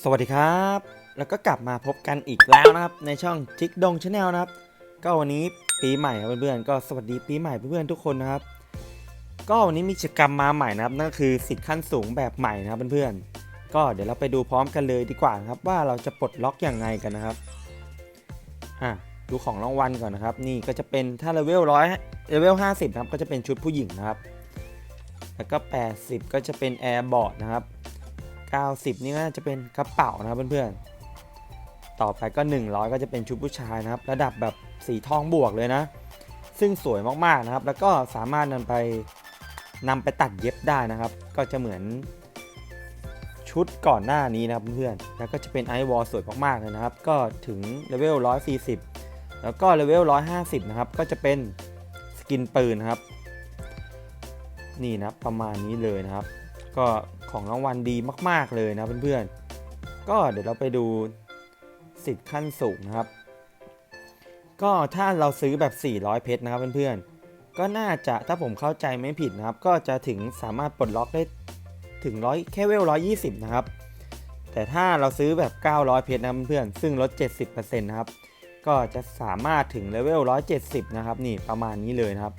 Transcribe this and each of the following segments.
สวัสดีครับ แล้วก็กลับมาพบกันอีกแล้วนะครับ ในช่องจิกดงชาแนลนะครับ ก็วันนี้ปีใหม่ครับเพื่อนๆก็สวัสดีปีใหม่เพื่อนๆทุกคนนะครับ ก็วันนี้มีกิจกรรมมาใหม่นะครับนั่นก็คือสิทธิ์ขั้นสูงแบบใหม่นะครับเพื่อนๆก็เดี๋ยวเราไปดูพร้อมกันเลยดีกว่าครับว่าเราจะปลดล็อกอย่างไงกันนะครับอะดูของรางวัลก่อนนะครับ นี่ก็จะเป็นถ้าเลเวลร้อยเลเวลห้าสิบครับก็จะเป็นชุดผู้หญิงนะครับ แล้วก็ 80 ก็จะเป็นแอร์บอร์ดนะครับ 90 นี่ก็จะเป็นกระเป๋านะครับเพื่อนๆ ต่อไปก็ 100 ก็จะเป็นชุดผู้ชายนะครับ ระดับแบบสีทองบวกเลยนะ ซึ่งสวยมากๆนะครับ แล้วก็สามารถนำไปนำไปตัดเย็บได้นะครับ ก็จะเหมือนชุดก่อนหน้านี้นะครับเพื่อนๆ แล้วก็จะเป็นไอวอลสวยมากๆเลยนะครับ ก็ถึงเลเวล 140 แล้วก็เลเวล 150 นะครับ ก็จะเป็นสกินปืนนะครับ นี่นะประมาณนี้เลยนะครับ ก็ของรางวัลดีมาก ๆเลยนะเพื่อนๆ ก็เดี๋ยวเราไปดูสิทธิ์ขั้นสูงนะครับ ก็ถ้าเราซื้อแบบ 400 เพชรนะครับเพื่อนๆ ก็น่าจะถ้าผมเข้าใจไม่ผิดนะครับ ก็จะถึงสามารถปลดล็อกได้ถึงร้อยแค่เวล120นะครับ แต่ถ้าเราซื้อแบบ 900 เพชรนะเพื่อนๆ ซึ่งลด 70%นะครับ ก็จะสามารถถึงเลเวล170 นะครับ นี่ประมาณนี้เลยนะครับ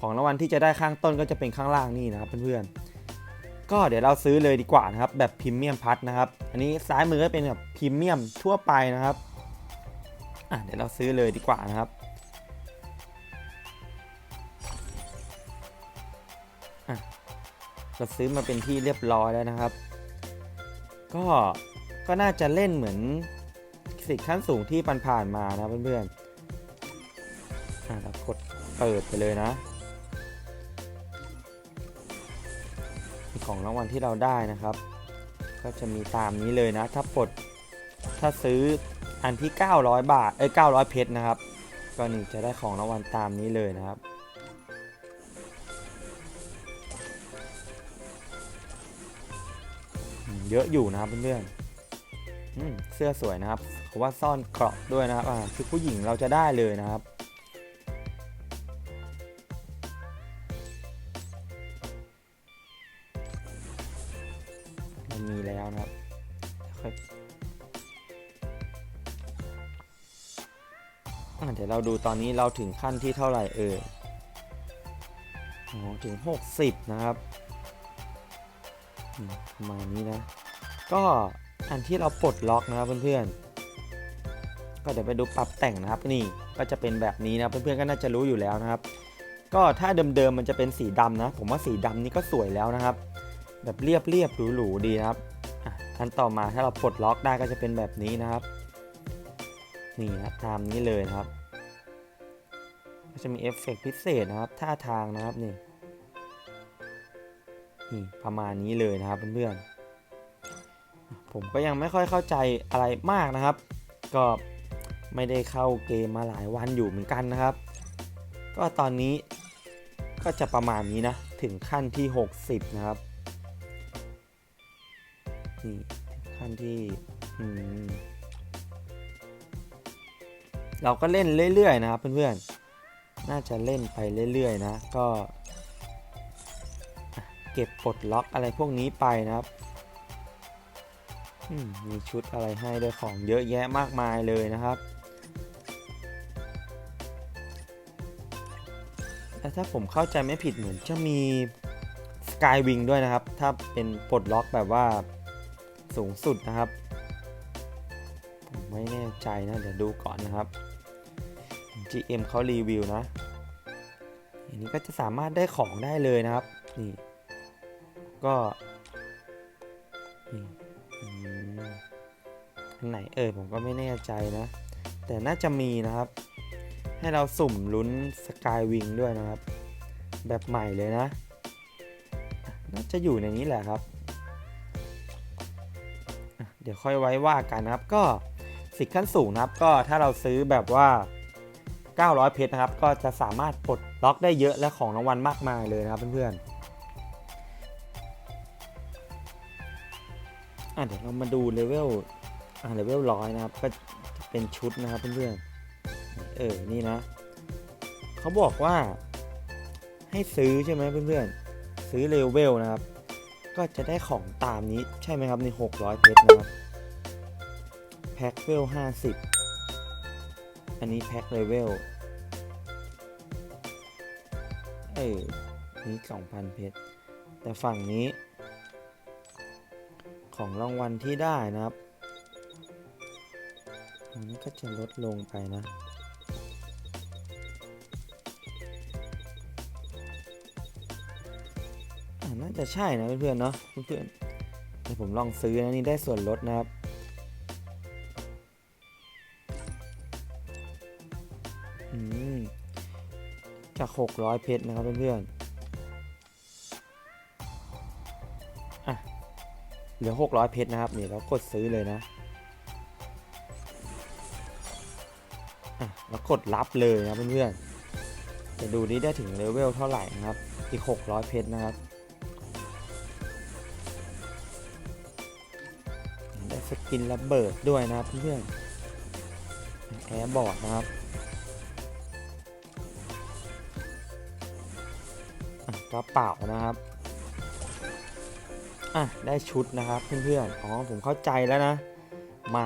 ของรางวัลที่จะได้ข้างต้นก็จะเป็นข้างล่างนี่นะครับเพื่อนๆ ก็เดี๋ยวเราซื้อเลยดีกว่านะครับ แบบพรีเมียมพัทนะครับ อันนี้ซ้ายมือก็เป็นแบบพรีเมียมทั่วไปนะครับอะเดี๋ยวเราซื้อเลยดีกว่านะครับอะเราซื้อมาเป็นที่เรียบร้อยแล้วนะครับ ก็ก็น่าจะเล่นเหมือนสิทธิ์ขั้นสูงที่ผ่านๆมานะเพื่อนๆอะเรากดเปิดไปเลยนะ ของรางวัลที่เราได้นะครับ ก็จะมีตามนี้เลยนะ ถ้าปลดถ้าซื้ออันที่ 900 บาทเอ้ย900 เพชรนะครับ ก็นี่จะได้ของรางวัลตามนี้เลยนะครับเยอะอยู่นะครับเพื่อนๆเสื้อสวยนะครับเขาะว่าซ่อนเกราะด้วยนะครับคือผู้หญิงเราจะได้เลยนะครับ มีแล้วนะครับเดี๋ยวเราดูตอนนี้เราถึงขั้นที่เท่าไหร่เอ่ยโอ้ถึง 60 นะครับประมาณนี้นะ ก็อันที่เราปลดล็อกนะครับเพื่อนๆ ก็เดี๋ยวไปดูปรับแต่งนะครับนี่ก็จะเป็นแบบนี้นะเพื่อนๆก็น่าจะรู้อยู่แล้วนะครับ ก็ถ้าเดิมๆมันจะเป็นสีดำนะ ผมว่าสีดำนี่ก็สวยแล้วนะครับ แบบเรียบเรียบหรูๆดีครับอันต่อมาถ้าเราปลดล็อกได้ก็จะเป็นแบบนี้นะครับ นี่นะตามนี้เลยนะครับ ก็จะมีเอฟเฟกต์พิเศษนะครับ ท่าทางนะครับนี่นี่ประมาณนี้เลยนะครับเพื่อนๆผมก็ยังไม่ค่อยเข้าใจอะไรมากนะครับ ก็ไม่ได้เข้าเกมมาหลายวันอยู่เหมือนกันนะครับ ก็ตอนนี้ก็จะประมาณนี้นะ ถึงขั้นที่ 60 นะครับ นี่ขั้นที่เราก็เล่นเรื่อยๆนะครับเพื่อนๆ น่าจะเล่นไปเรื่อยๆนะ ก็เก็บปลดล็อกอะไรพวกนี้ไปนะครับมมีชุดอะไรให้ด้วยของเยอะแยะมากมายเลยนะครับแต่ถ้าผมเข้าใจไม่ผิดเหมือนจะมีสกายวิงด้วยนะครับ ถ้าเป็นปลดล็อกแบบว่า สูงสุดนะครับ ผมไม่แน่ใจนะเดี๋ยวดูก่อนนะครับ GM เขารีวิวนะอันนี้ก็จะสามารถได้ของได้เลยนะครับนี่ก็นี่อืมอันไหนเอ่ยผมก็ไม่แน่ใจนะ แต่น่าจะมีนะครับ ให้เราสุ่มลุ้นสกายวิงด้วยนะครับ แบบใหม่เลยนะ น่าจะอยู่ในนี้แหละครับ เดี๋ยวค่อยไว้ว่ากันนะครับ ก็สิทธิ์ขั้นสูงนะครับ ก็ถ้าเราซื้อแบบว่า 900 เพชรนะครับ ก็จะสามารถปลดล็อกได้เยอะและของรางวัลมากมายเลยนะครับเพื่อนๆอะเดี๋ยวเรามาดูเลเวลอะเลเวลร้อยนะครับ ก็เป็นชุดนะครับเพื่อนๆ เออ นี่นะ เขาบอกว่าให้ซื้อใช่ไหมเพื่อนๆ ซื้อเลเวลนะครับ ก็จะได้ของตามนี้ใช่ไหมครับใน600 เพชรนะครับ แพ็คเวลห้าสิบอันนี้แพ็คเลเวลเออนี้สองพันเพชร แต่ฝั่งนี้ ของรางวัลที่ได้นะครับอันนี้ก็จะลดลงไปนะ น่าจะใช่นะเพื่อนๆเนาะเพื่อนๆเดี๋ยวผมลองซื้อนะนี่ได้ส่วนลดนะครับอืมจาก 600 เพชรนะครับเพื่อนๆอะเหลือ 600 เพชรนะครับนี่เรากดซื้อเลยนะอะแล้วกดรับเลยนะเพื่อนๆจะดูนี่ได้ถึงเลเวลเท่าไหร่นะครับ อีก 600 เพชรนะครับ กินระเบิดด้วยนะครับเพื่อนๆแอร์บอร์ดนะครับกระเป๋านะครับอะได้ชุดนะครับเพื่อนๆอ๋อผมเข้าใจแล้วนะ มา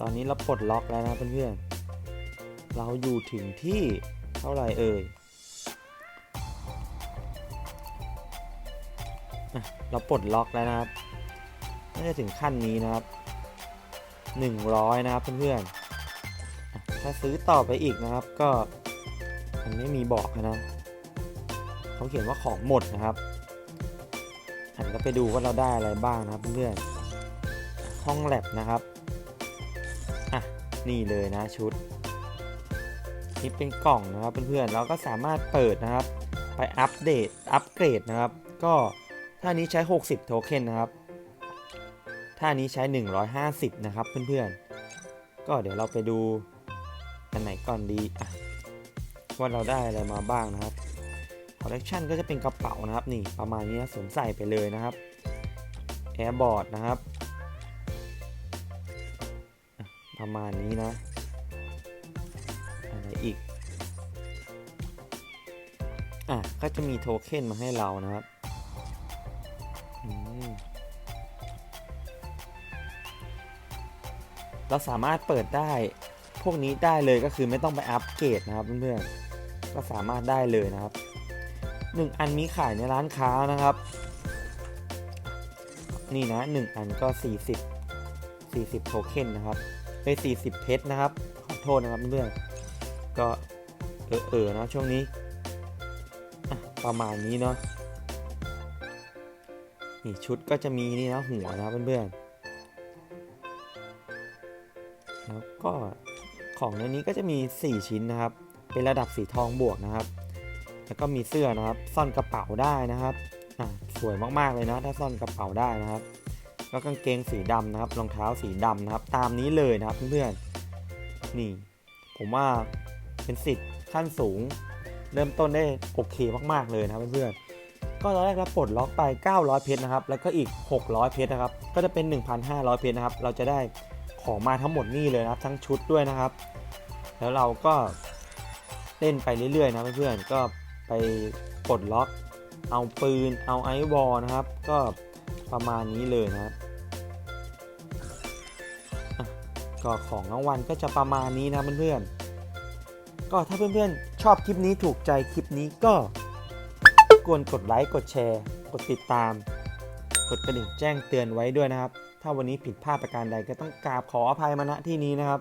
ตอนนี้เราปลดล็อกแล้วนะเพื่อนๆ เราอยู่ถึงที่เท่าไหร่เอ่ยเราปลดล็อกแล้วนะครับน่าจะถึงขั้นนี้นะครับ 100 นะครับเพื่อนๆ ถ้าซื้อต่อไปอีกนะครับก็มันไม่มีบอกนะ เขาเขียนว่าของหมดนะครับหันก็ไปดูว่าเราได้อะไรบ้างนะครับเพื่อนๆ ห้องแลบนะครับ นี่เลยนะชุดนี่เป็นกล่องนะครับเพื่อนๆเราก็สามารถเปิดนะครับ ไปอัปเดตอัปเกรดนะครับ ก็ท่านี้ใช้ 60 โทเค็นนะครับท่านี้ใช้ 150 นะครับเพื่อนๆ ก็เดี๋ยวเราไปดูอันไหนก่อนดีว่าเราได้อะไรมาบ้างนะครับคอลเลกชันก็จะเป็นกระเป๋านะครับนี่ประมาณนี้สวมใส่ไปเลยนะครับแอร์บอร์ดนะครับ ประมาณนี้นะ อะไรอีก อะ ก็จะมีโทเค็นมาให้เรานะครับเราสามารถเปิดได้พวกนี้ได้เลยก็คือไม่ต้องไปอัปเกรดนะครับเพื่อนๆก็สามารถได้เลยนะครับหนึ่งอันมีขายในร้านค้านะครับ นี่นะหนึ่งอันก็ 40 40 โทเค็นนะครับ ไป 40 เพชรนะครับ ขอโทษนะครับเพื่อนก็เออเออนะช่วงนี้ประมาณนี้เนาะนี่ชุดก็จะมีนี่นะหัวนะเพื่อนๆแล้วก็ของในนี้ก็จะมี 4 ชิ้นนะครับ เป็นระดับสีทองบวกนะครับ แล้วก็มีเสื้อนะครับ ซ่อนกระเป๋าได้นะครับอะสวยมากๆเลยนะ ถ้าซ่อนกระเป๋าได้นะครับ แล้วกางเกงสีดำนะครับรองเท้าสีดำนะครับ ตามนี้เลยนะครับเพื่อนๆนี่ ผมว่าเป็นสิทธิ์ขั้นสูง เริ่มต้นได้โอเคมากๆเลยนะครับเพื่อนๆก็ตอนแรกเราปลดล็อกไป 900 เพชรนะครับ แล้วก็อีก 600 เพชรนะครับ ก็จะเป็น 1,500 เพชรนะครับ เราจะได้ของมาทั้งหมดนี่เลยนะครับ ทั้งชุดด้วยนะครับ แล้วเราก็เล่นไปเรื่อยๆนะเพื่อนๆก็ไปปลดล็อก เอาปืนเอาไอวอลนะครับ ก็ ประมาณนี้เลยนะครับก็ของรางวัลก็จะประมาณนี้นะเพื่อนๆ ก็ถ้าเพื่อนๆ ชอบคลิปนี้ถูกใจคลิปนี้ก็กวนกดไลค์กดแชร์ กดติดตาม กดกระดิ่งแจ้งเตือนไว้ด้วยนะครับ ถ้าวันนี้ผิดพลาดประการใดก็ต้องกราบขออภัยมาณที่นี้นะครับ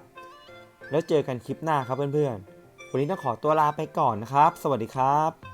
แล้วเจอกันคลิปหน้าครับเพื่อนๆ วันนี้ต้องขอตัวลาไปก่อนนะครับ สวัสดีครับ